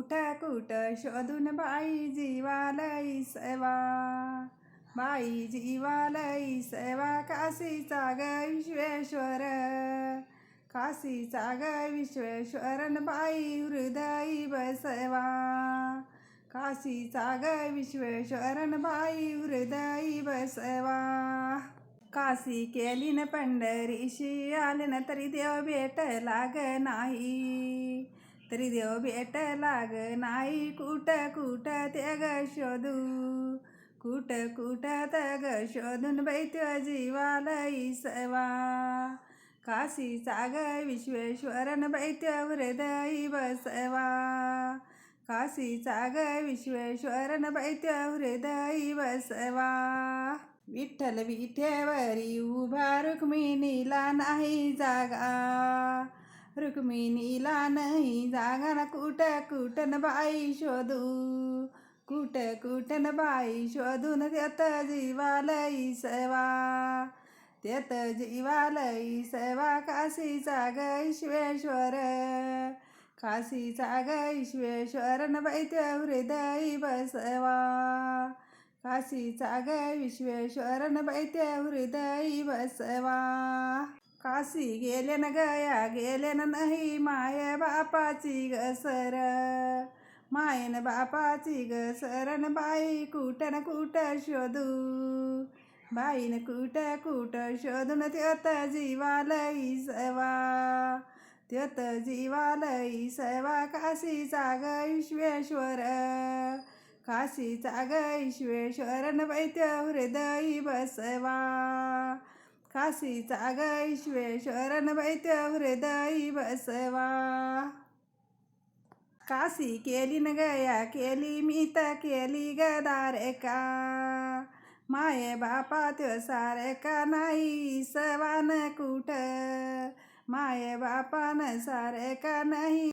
कुठ कुठ शोधून बाई जीवालई सेवा बाई जीवालई सेवा काशीचा ग विश्वेश्वर काशीचा ग विश्वेश्वरन बाई हृदयी बसवा काशीचा ग विश्वेश्वरन बाई हृदयी बसवा काशी केली न पंढरीशी आले न तरी देव भेट लाग नाही तरी देव भेट लाग नाही कुठं कुठं ते ग शोधू कुठं कुठं ते ग शोधून बैत्य जीवालई सेवा काशीचा ग विश्वेश्वरन बैत्य हृदयी बसवा काशीचा ग विश्वेश्वरन बैत्य हृदयी बसवा विठ्ठल विठेवरी उभा रुक्मिणीला नाही जागा रुक्मिणीला नाही जागा कुट कुटन बाई शोधू कुट कुटन बाई शोधून त्यात जीवालई सेवा त्यात जीवालई सेवा काशीचा गैश्वेश्वर काशीचा गैश्वेश्वर न बैत्य हृदय बसवा काशीचा गैश्वेश्वर न बैत्य हृदय बसवा काशी गेले न गया गेले न नाही माय बापाची ग सर मायन बापाची ग बाई कुठं न शोधू. बाईन कुठं कुठं शोधून त्योत जीवालई सवा. त्योत जीवालई सवा काशीचा ग ईश्वेश्वर. काशीचा ग ईश्वेश्वरन वैत्य हृदयी बसवा. काशीचा गैश्वेश्वर ईश्वेश्वरन हृदयी बसवा. काशी केली न गया केली मी तर केली गदारे का माये बापा त्यो सारे का नाही सवान कुठ? माये बापान सारे का नाही.